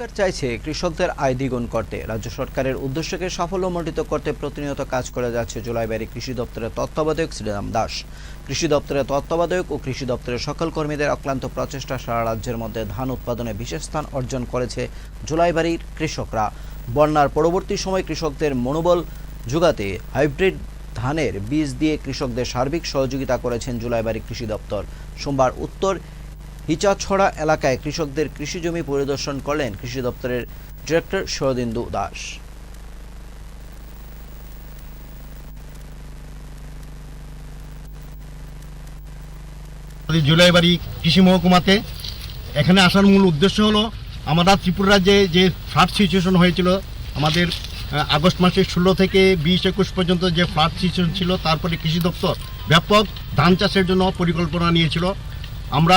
সরকার চাইছে কৃষকদের আয় দ্বিগুণ করতে। রাজ্য সরকারের উদ্দেশ্যকে সাফল্যমণ্ডিত করতে প্রতিনিয়ত কাজ করে যাচ্ছে জুলাইবাড়ি কৃষি দপ্তরের তত্ত্বাবধায়ক শ্রীরাম দাস। কৃষি দপ্তরের তত্ত্বাবধায়ক ও কৃষি দপ্তরের সকল কর্মীদের অক্লান্ত প্রচেষ্টা সারা রাজ্যের মধ্যে ধান উৎপাদনে বিশেষ স্থান অর্জন করেছে জুলাইবাড়ির কৃষকরা। বন্যার পরবর্তী সময় কৃষকদের মনোবল যোগাতে হাইব্রিড ধানের বীজ দিয়ে কৃষকদের সার্বিক সহযোগিতা করেছেন জুলাইবাড়ি কৃষি দপ্তর। সোমবার উত্তর হিচাছড়া এলাকায় কৃষকদের কৃষি জমি পরিদর্শন করলেন কৃষি দপ্তরের ডিরেক্টর শরদিন্দু দাস। জুলাই বাড়ি কৃষি মহকুমাতে এখানে আসার মূল উদ্দেশ্য হলো আমরা ত্রিপুরা রাজ্যে যে ফ্লাড সিচুয়েশন হয়েছিল, আমাদের আগস্ট মাসের ষোলো থেকে বিশ একুশ পর্যন্ত যে ফ্লাড সিচুয়েশন ছিল, তারপরে কৃষি দপ্তর ব্যাপক ধান চাষের জন্য পরিকল্পনা নিয়েছিল। আমরা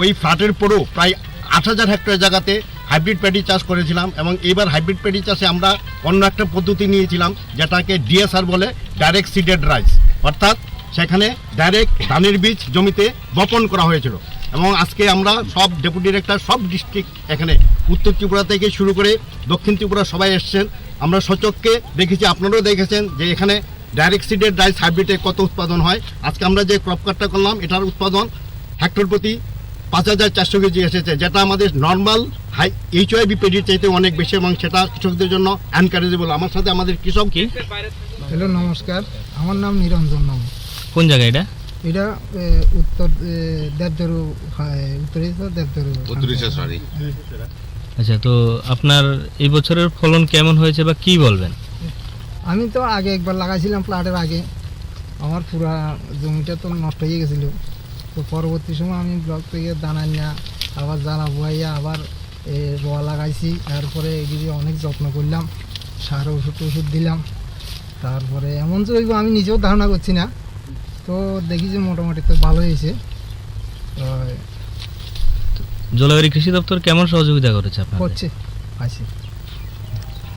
ওই ফ্ল্যাটের পরেও প্রায় আট হাজার হেক্টর জায়গাতে হাইব্রিড প্যাডি চাষ করেছিলাম এবং এবার হাইব্রিড প্যাডি চাষে আমরা অন্য একটা পদ্ধতি নিয়েছিলাম, যেটাকে ডিএসআর বলে ডাইরেক্ট সিডেড রাইস। অর্থাৎ সেখানে ডাইরেক্ট ধানের বীজ জমিতে বপন করা হয়েছিল এবং আজকে আমরা সব ডেপুটি ডিরেক্টর, সব ডিস্ট্রিক্ট এখানে উত্তর ত্রিপুরা থেকে শুরু করে দক্ষিণ ত্রিপুরা সবাই এসছেন। আমরা সচককে দেখেছি, আপনারাও দেখেছেন যে এখানে ডাইরেক্ট সিডেড রাইস হাইব্রিডে কত উৎপাদন হয়। আজকে আমরা যে ক্রপ কাটটা করলাম, এটার উৎপাদন হেক্টর প্রতি পাঁচ হাজার চারশো কেজি এসেছে যেটা আমাদের নর্মাল হাই এইচ ওয়াই বিপেডির চাইতে অনেক বেশি এবং সেটা কৃষকদের জন্য এনকারেজেবল আমার সাথে আমাদের কৃষক কি? হ্যালো নমস্কার। আমার নাম নিরঞ্জন নাম। কোন জায়গা এটা? এটা উত্তর দেবদারু উত্তরে দেবদারু। আচ্ছা তো আপনার এই বছরের ফলন কেমন হয়েছে বা কি বলবেন? আমি তো আগে একবার লাগাইছিলাম প্লাটের আগে। আমার পুরা জমিটা তো নষ্ট হয়ে গেছিল। তো পরবর্তী সময় আমি ব্লক থেকে দানা নিয়ে আবার জানা বুয়াইয়া আবার রোয়া লাগাইছি। তারপরে এগুলি অনেক যত্ন করলাম সার ওষুধ ওষুধ দিলাম। তারপরে এমন হইব আমি নিজেও ধারণা করছি না। তো দেখি যে মোটামুটি তো ভালো হয়েছে। জলবায়ু কৃষি দপ্তর কেমন সহযোগিতা করেছে আপনার করছে আছে